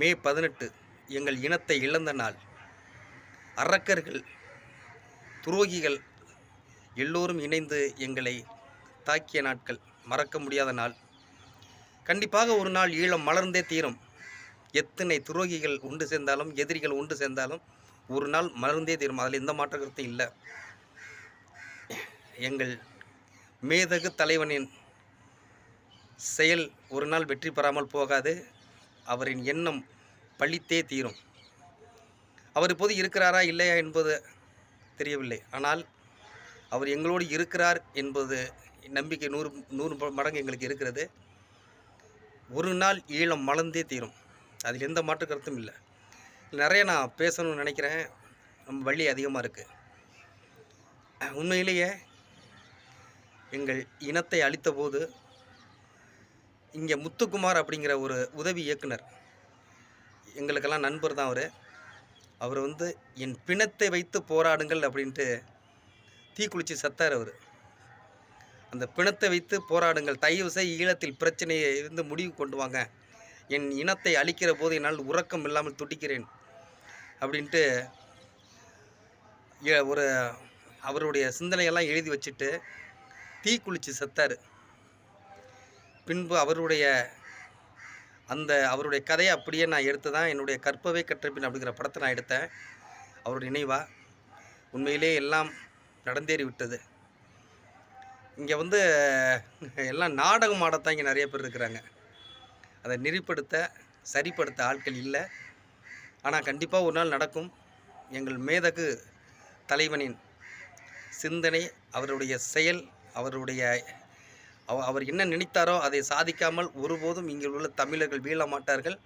மே பதினெட்டு எங்கள் இனத்தை இழந்த நாள். அரக்கர்கள் துரோகிகள் எல்லோரும் இணைந்து எங்களை தாக்கிய நாட்கள். மறக்க முடியாத நாள். கண்டிப்பாக ஒரு நாள் ஈழம் மலர்ந்தே தீரும். எத்தனை துரோகிகள் உண்டு சேர்ந்தாலும் எதிரிகள் உண்டு சேர்ந்தாலும் ஒரு நாள் மலர்ந்தே தீரும். அதில் எந்த மாற்ற கருத்தும் இல்லை. எங்கள் மேதகு தலைவனின் செயல் ஒரு நாள் வெற்றி பெறாமல் போகாது. அவரின் எண்ணம் பழித்தே தீரும். அவர் இப்போது இருக்கிறாரா இல்லையா என்பது தெரியவில்லை. ஆனால் அவர் எங்களோடு இருக்கிறார் என்பது நம்பிக்கை நூறு நூறு மடங்கு எங்களுக்கு இருக்கிறது. ஒரு நாள் ஈழம் மலர்ந்தே தீரும். அதில் எந்த மாற்று கருத்தும் இல்லை. நிறைய நான் பேசணும்னு நினைக்கிறேன். நம்ம வள்ளி அதிகமாக இருக்குது உண்மையிலேயே எங்கள் இனத்தை அழித்தபோது இங்கே முத்துக்குமார் அப்படிங்கிற ஒரு உதவி இயக்குனர். எங்களுக்கெல்லாம் நண்பர் தான் அவர். அவர் வந்து என் பிணத்தை வைத்து போராடுங்கள் அப்படின்ட்டு தீக்குளிச்சு சத்தார் அவர். அந்த பிணத்தை வைத்து போராடுங்கள். தயவு செய் ஈழத்தில் பிரச்சனையை இருந்து முடிவு கொண்டு வாங்க. என் இனத்தை அழிக்கிற போது என்னால் உறக்கம் இல்லாமல் துடிக்கிறேன். அப்படின்ட்டு ஒரு அவருடைய சிந்தனையெல்லாம் எழுதி வச்சுட்டு தீக்குளிச்சு செத்தார். பின்பு அவருடைய அந்த அவருடைய கதையை அப்படியே நான் எடுத்து தான் என்னுடைய கற்பவை கற்றபின் அப்படிங்கிற படத்தை நான் எடுத்தேன். அவருடைய நினைவாக உண்மையிலே எல்லாம் நடந்தேறி விட்டது. இங்கே வந்து எல்லாம் நாடகம் ஆடத்தான் இங்கே நிறைய பேர் இருக்கிறாங்க. அதை நெறிப்படுத்த சரிப்படுத்த ஆட்கள் இல்லை. ஆனால் கண்டிப்பாக ஒரு நாள் நடக்கும். எங்கள் மேதகு தலைவனின் சிந்தனை அவருடைய செயல் அவருடைய அவர் என்ன நினைத்தாரோ அதை சாதிக்காமல் ஒருபோதும் இங்கே உள்ள தமிழர்கள் வீழ மாட்டார்கள்.